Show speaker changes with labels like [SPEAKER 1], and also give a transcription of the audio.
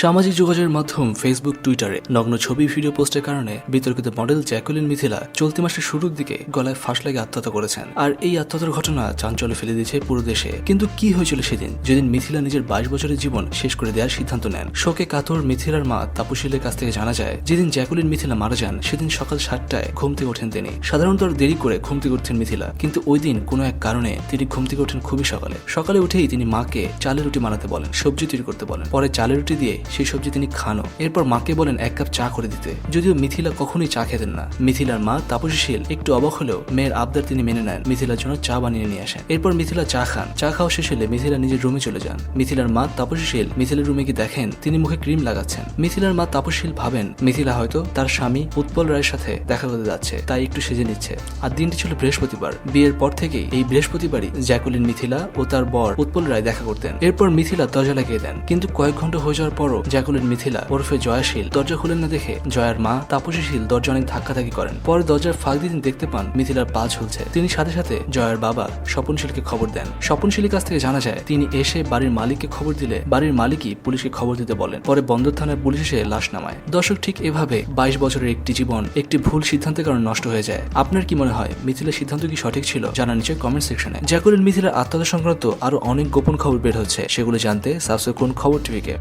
[SPEAKER 1] সামাজিক যোগাযোগের মাধ্যম ফেসবুক টুইটারে নগ্ন ছবি, ভিডিও পোস্টের কারণে বিতর্কিত মডেল জ্যাকুলিন মিথিলা চলতি মাসের শুরুর দিকে গলায় ফাঁস লাগে আত্মহত্যা করেছেন। আর এই আত্মহত্যার ঘটনা চাঞ্চল্য ফেলে দিয়েছে পুরো দেশে। কিন্তু কি হয়েছিল সেদিন? যেদিন মিথিলা নিজের বাইশ বছরের জীবন শেষ করে দেওয়ার সিদ্ধান্ত নেন। শোকে কাতর মিথিলার মা তাপশীলের কাছ থেকে জানা যায়, যেদিন জ্যাকুলিন মিথিলা মারা যান, সেদিন সকাল সাতটায় ঘুম থেকে ওঠেন তিনি। সাধারণত দেরি করে ঘুম থেকে উঠতেন মিথিলা। কিন্তু ওই দিন কোনো এক কারণে তিনি ঘুম থেকে ওঠেন খুবই সকালে। সকালে উঠেই তিনি মাকে চালের রুটি বানাতে বলেন, সবজি তৈরি করতে বলেন। পরে চালের রুটি দিয়ে সেই সবজি তিনি খানো এরপর মাকে বলেন, এক কাপ চা করে দিতে। যদিও মিথিলা কখনোই চা খেতেন না। মিথিলার মা তাপসীশীল, একটু অবাক হলেও মেয়ের আবদার তিনি মেনে নেন। মিথিলার জন্য চা বানিয়ে নিয়ে আসেন। এরপর মিথিলা চা খান। চা খাওয়া শেষ হলে মিথিলা নিজের রুমে চলে যান। মিথিলার মা তাপসীশীল, মিথিলার রুমে গিয়ে দেখেন তিনি মুখে ক্রিম লাগাচ্ছেন। মিথিলার মা তাপসীল ভাবেন, মিথিলা হয়তো তার স্বামী উৎপল রায়ের সাথে দেখা করতে যাচ্ছে, তাই একটু সেজে নিচ্ছে। আর দিনটি ছিল বৃহস্পতিবার। বিয়ের পর থেকেই এই বৃহস্পতিবারই জ্যাকুলিন মিথিলা ও তার বর উৎপল রায় দেখা করতেন। এরপর মিথিলা দরজা লাগিয়ে দেন। কিন্তু কয়েক ঘণ্টা হয়ে যাওয়ার পরও জ্যাকুলিন মিথিলা ওরফে জয়াশীল দরজা খুলেন না দেখে জয়ার মা তাপসীশীল দরজা অনেক ধাক্কাধাক্কি করেন। পরে দরজার ফাঁক দিয়ে তিনি দেখতে পান মিথিলার পা ঝুলছে। তিনি সাথে সাথে জয়ার বাবা স্বপনশীলকে খবর দেন। স্বপনশীলের কাছ থেকে জানা যায়, তিনি এসে বাড়ির মালিককে খবর দিলে বাড়ির মালিকই পুলিশকে খবর দিতে বলেন। পরে বন্দর থানার পুলিশ এসে লাশ নামায়। দর্শক, ঠিক এভাবে বাইশ বছরের একটি জীবন, একটি ভুল সিদ্ধান্তের কারণে নষ্ট হয়ে যায়। আপনার কি মনে হয়, মিথিলার সিদ্ধান্ত কি সঠিক ছিল? জানা নিচে কমেন্ট সেকশনে জ্যাকুলিন মিথিলার আত্মহত্যা সংক্রান্ত আরও অনেক গোপন খবর বের হচ্ছে। সেগুলো জানতে সাবস্ক্রাইব করুন খবর টিভিকে।